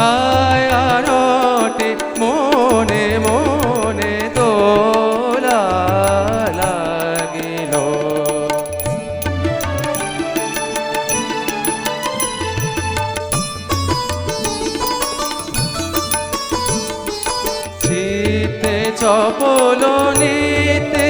ছায়া মনে মনে তোলা লাগিল। শীতে চপল নিতে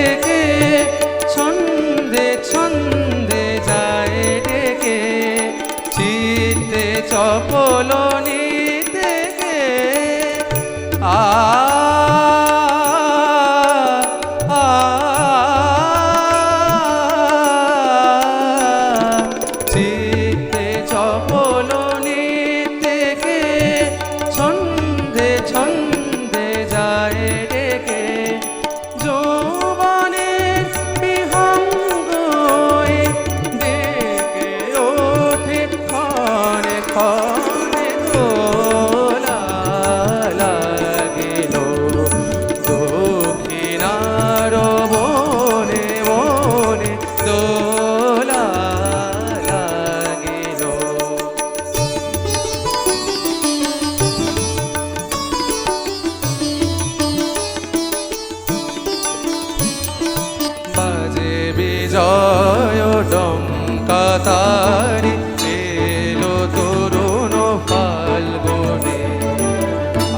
তারি এলো তরুণ ফাল্গুনে।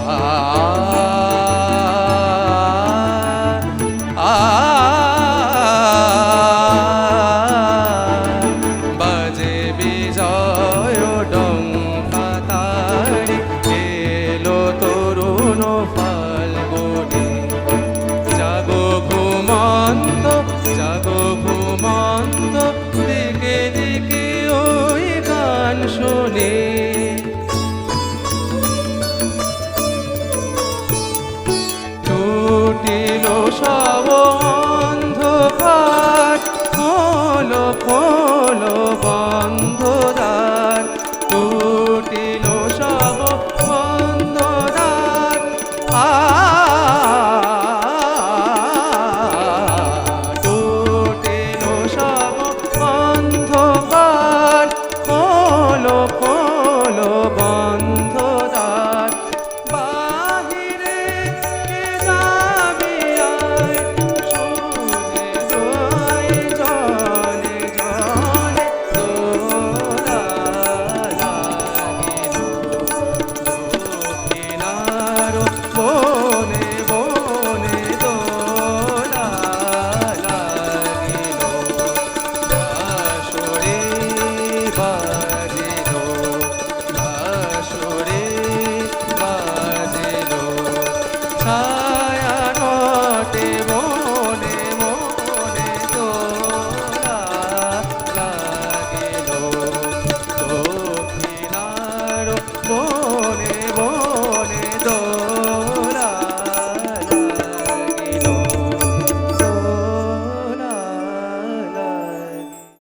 আ আ Ole. 啊